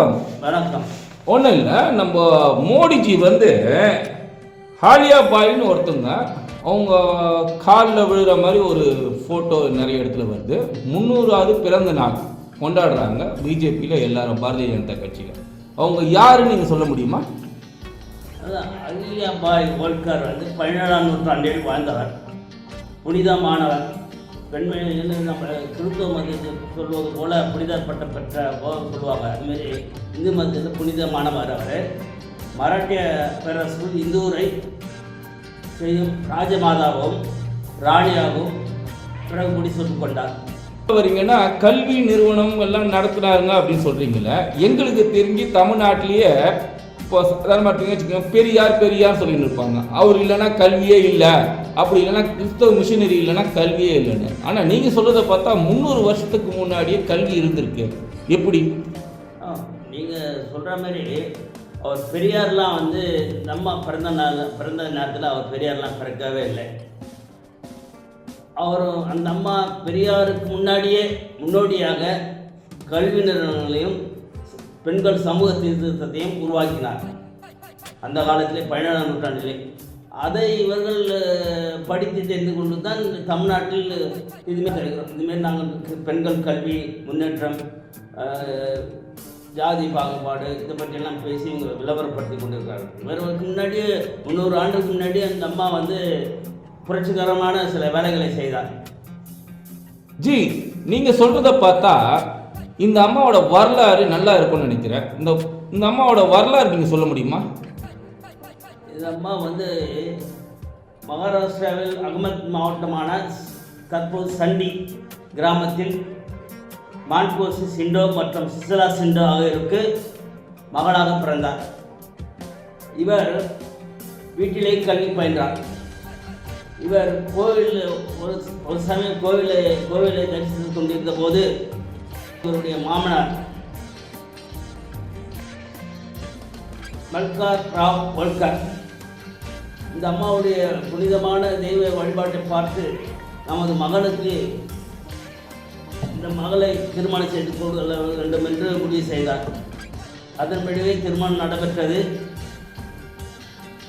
வணக்கம். வணக்கம். ஒன்றும் இல்லை நம்ம மோடிஜி வந்து ஹாலியா பாய்னு ஒருத்தங்க அவங்க காலில் விழுற மாதிரி ஒரு ஃபோட்டோ நிறைய இடத்துல வருது. முந்நூறாவது பிறந்த நாள் கொண்டாடுறாங்க பிஜேபியில் எல்லாரும் பாரதிய ஜனதா கட்சியில். அவங்க யாருன்னு நீங்கள் சொல்ல முடியுமா? அதான் அகில்யாபாய் ஹோல்கர் வந்து பதினேழாம் நூற்றாண்டில் வாழ்ந்தவர். புனிதமானவர் பெண்மணி நம்ம கிறிஸ்துவ மதத்தில் சொல்வது போல புனிதப்பட்ட பெற்ற சொல்லுவாங்க. அதுமாரி இந்து மதத்தில் புனிதமானவர் அவர். மராட்டிய பேரரசுக்குள் இந்தூரை செய்யும் ராஜமாதாவும் ராணியாகவும் பிறகு முடிசூட்டு கொண்டார். வரீங்கன்னா கல்வி நிறுவனம் எல்லாம் நடத்துனாருங்க அப்படின்னு சொல்றீங்களே எங்களுக்கு தெரிஞ்சு தமிழ்நாட்டிலேயே இப்போ பார்த்தீங்கன்னு வச்சுக்கோங்க. பெரியார் பெரியார் சொல்லிட்டு இருப்பாங்க. அவர் இல்லைன்னா கல்வியே இல்லை. அப்படி இல்லைன்னா கிறிஸ்தவ மிஷினரி இல்லைன்னா கல்வியே இல்லைன்னு. ஆனால் நீங்கள் சொல்கிறத பார்த்தா முந்நூறு வருஷத்துக்கு முன்னாடியே கல்வி இருந்திருக்கு. எப்படி? நீங்கள் சொல்கிற மாதிரி அவர் பெரியார்லாம் வந்து நம்ம பிறந்த நாள் பிறந்த நேரத்தில் அவர் பெரியார்லாம் பிறக்கவே இல்லை. அவர் அந்த அம்மா பெரியாருக்கு முன்னாடியே முன்னோடியாக கல்வி நிறுவனங்களையும் பெண்கள் சமூக சீர்திருத்தத்தையும் உருவாக்கினார் அந்த காலத்திலே பதினேழாம் நூற்றாண்டிலே. அதை இவர்கள் படித்து தெரிந்து கொண்டு தான் தமிழ்நாட்டில் இதுமாரி கிடைக்கிறோம் இதுமாரி நாங்கள் பெண்கள் கல்வி முன்னேற்றம் ஜாதி பாகுபாடு இதை பற்றியெல்லாம் பேசி இவங்க விளம்பரப்படுத்தி கொண்டிருக்காங்க இவர்களுக்கு முன்னாடி முந்நூறு ஆண்டுக்கு முன்னாடி அந்த அம்மா வந்து புரட்சிகரமான சில வேலைகளை செய்தார். ஜி நீங்கள் சொல்றதை பார்த்தா இந்த அம்மாவோட வரலாறு நல்லா இருக்கும்னு நினைக்கிறேன். இந்த இந்த அம்மாவோட வரலாறு நீங்கள் சொல்ல முடியுமா? இந்த அம்மா வந்து மகாராஷ்டிராவில் அகமத் மாவட்டமான தற்போது சண்டி கிராமத்தில் மான்கோசி சிண்டோ மற்றும் சிசலா சிண்டோ ஆகியோருக்கு மகளாக பிறந்தார். இவர் வீட்டிலே கல்வி பயின்றார். இவர் கோவில் ஒரு ஒரு சமயம் கோவிலை கோவிலை தரிசித்துக் கொண்டிருந்த போது இவருடைய மாமனார் மல்கார் ராவ் ஹோல்கர் இந்த அம்மாவுடைய புனிதமான தெய்வ வழிபாட்டை பார்த்து நமது மகனுக்கு இந்த மகளை திருமணம் செய்து கொள்ள வேண்டும் என்று முடிவு செய்தார். அதன்படியே திருமணம் நடைபெற்றது.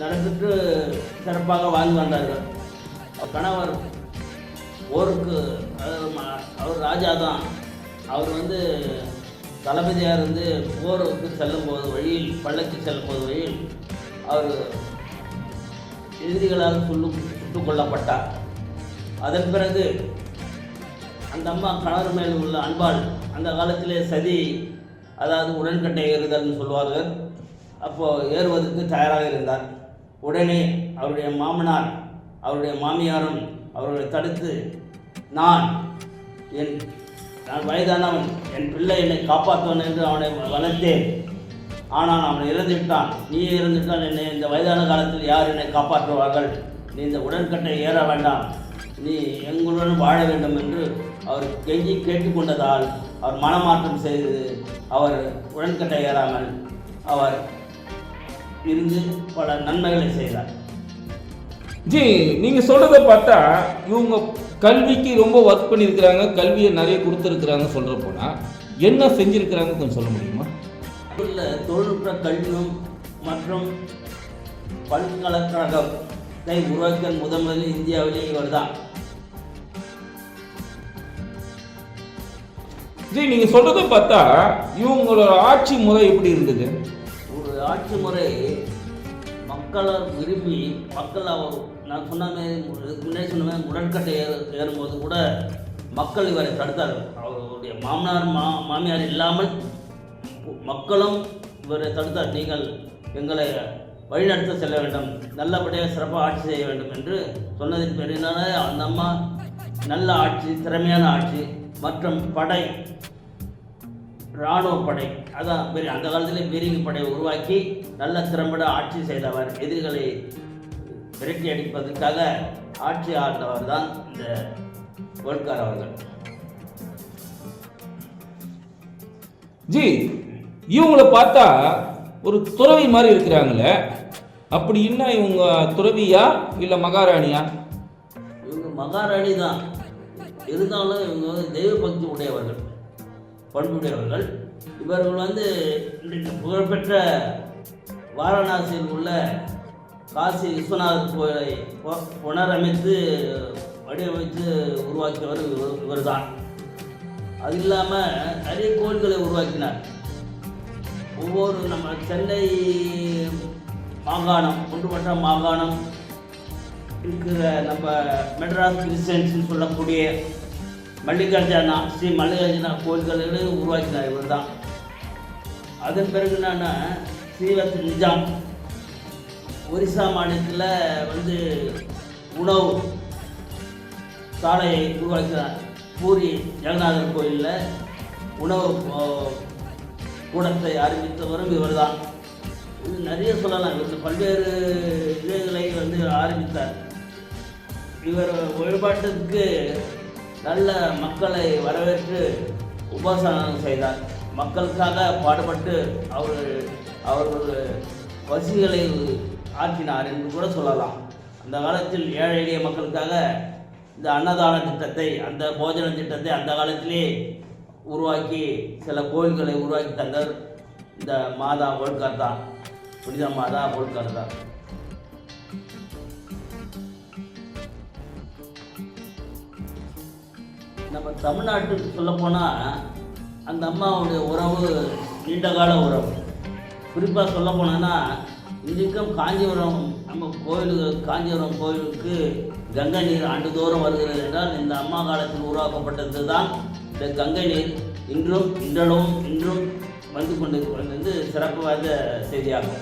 நடைபெற்று சிறப்பாக வாழ்ந்து வந்தார்கள். கணவர் போருக்கு அவர் ராஜா தான் அவர் வந்து தளபதியார் வந்து போருக்கு செல்லும்போது வழியில் பள்ளக்கு செல்லும்போது வழியில் அவர் எதிரிகளால் சொல்லு சுட்டுக் கொல்லப்பட்டார் அதன் பிறகு அந்த அம்மா கணவர் மேல் உள்ள அன்பால் அந்த காலத்திலே சதி அதாவது உடன்கட்டை ஏறுதல்னு சொல்வார்கள் அப்போது ஏறுவதற்கு தயாராக இருந்தார். உடனே அவருடைய மாமனார் அவருடைய மாமியாரும் அவர்களை தடுத்து நான் என் நான் வயதானவன் என் பிள்ளை என்னை காப்பாற்றுவன் என்று அவனை வளர்த்தேன். ஆனால் அவன் இறந்து விட்டான் நீ இறந்துவிட்டால் என்னை இந்த வயதான காலத்தில் யார் என்னை காப்பாற்றுவார்கள்? நீ இந்த உடன்கட்டை ஏற வேண்டாம். நீ எங்களுடன் வாழ வேண்டும் என்று அவர் கெஞ்சி கேட்டுக்கொண்டதால் அவர் மனமாற்றம் செய்து அவர் உடன்கட்டை ஏறாமல் அவர் இருந்து பல நன்மைகளை செய்தார். ஜி நீங்கள் சொல்கிறத பார்த்தா இவங்க கல்விக்கு ரொம்ப ஒர்க் பண்ணியிருக்கிறாங்க கல்வியை நிறைய கொடுத்துருக்குறாங்க சொல்கிற போனால் என்ன செஞ்சுருக்கிறாங்க கொஞ்சம் சொல்ல முடியுமா? உள்ள தொழில்நுட்ப கல்வியும் மற்றும் பல்கலைக்கழகத்தை உருவாக்க முதன் முதலில் இந்தியாவிலே இவர்தான். ஜி நீங்கள் சொல்கிறத பார்த்தா இவங்களோட ஆட்சி முறை எப்படி இருந்தது? ஒரு ஆட்சி முறை மக்களை விரும்பி மக்கள் அவர் நான் சொன்ன மாதிரி முன்னாடி சொன்ன மாதிரி உடன்கட்டை ஏறு ஏறும்போது கூட மக்கள் இவரை தடுத்தார்கள். அவருடைய மாமனார் மா மாமியார் இல்லாமல் மக்களும் இவரை தடுத்தார். நீங்கள் எங்களை வழிநடத்த செல்ல வேண்டும். நல்லபடியாக சிறப்பாக ஆட்சி செய்ய வேண்டும் என்று சொன்னதின் பெரியனால அந்த அம்மா நல்ல ஆட்சி திறமையான ஆட்சி மற்றும் படை இராணுவ படை அதான் பெரிய அந்த காலத்திலே பீரங்கி படை உருவாக்கி நல்ல திறம்பட ஆட்சி செய்தவர் எதிரிகளை விரட்டி அடிப்பதற்காக ஆட்சி ஆழ்ந்தவர் தான் இந்த கோல்கார் அவர்கள். ஜி இவங்கள பார்த்தா ஒரு துறவி மாதிரி இருக்கிறாங்களே அப்படி என்ன இவங்க துறவியா இல்லை மகாராணியா? இவங்க மகாராணி தான் இருந்தாலும் இவங்க வந்து தெய்வ பக்தி உடையவர்கள். பண்புடையவர்கள். இவர்கள் வந்து இன்றைக்கு புகழ்பெற்ற வாரணாசியில் உள்ள காசி விஸ்வநாதர் கோயிலை புனரமைத்து வடிவமைத்து உருவாக்கியவர் இவர் இவர்தான். அது இல்லாமல் நிறைய கோயில்களை உருவாக்கினார். ஒவ்வொரு நம்ம சென்னை மாகாணம் ஒன்றுபட்ட மாகாணம் இருக்கிற நம்ம மெட்ராஸ் கிறிஸ்டியன்ஸ்னு சொல்லக்கூடிய மல்லிகார்ஜுனா ஸ்ரீ மல்லிகார்ஜுனா கோயில்களை உருவாக்கினார் இவர் தான் அதன் பிறகு நான் ஸ்ரீவத் நிஜாம் ஒரிசா மாநிலத்தில் வந்து உணவு சாலையை உருவாக்கினார். பூரி ஜெகநாதர் கோயிலில் உணவு கூடத்தை அறிவித்தவரும் ஆரம்பித்தவரும் இவர்தான். இது நிறைய சொல்லலாம். இவர் பல்வேறு இதுகளை வந்து ஆரம்பித்தார் இவர் வழிபாட்டுக்கு நல்ல மக்களை வரவேற்று உபாசனம் செய்தார். மக்களுக்காக பாடுபட்டு அவர் அவர்கள் வசிகளை ஆற்றினார் என்று கூட சொல்லலாம். அந்த காலத்தில் ஏழை எளிய மக்களுக்காக இந்த அன்னதான திட்டத்தை அந்த போஜன திட்டத்தை அந்த காலத்திலே உருவாக்கி சில கோயில்களை உருவாக்கி தந்தார் இந்த மாதா ஓல்கார் தான். புனித மாதா ஓல்கார் தான். நம்ம தமிழ்நாட்டுக்கு சொல்லப்போனால் அந்த அம்மாவுடைய உறவு நீண்டகால உறவு. குறிப்பாக சொல்ல போனோன்னா இன்றைக்கும் காஞ்சிபுரம் நம்ம கோயிலுக்கு காஞ்சிபுரம் கோயிலுக்கு கங்கை நீர் ஆண்டுதோறும் வருகிறது என்றால் இந்த அம்மா காலத்தில் உருவாக்கப்பட்டது தான் இந்த கங்கை நீர். இன்றும் இன்றளவும் இன்றும் வந்து கொண்டு வந்து சிறப்பு வாய்ந்த செய்தியாகும்.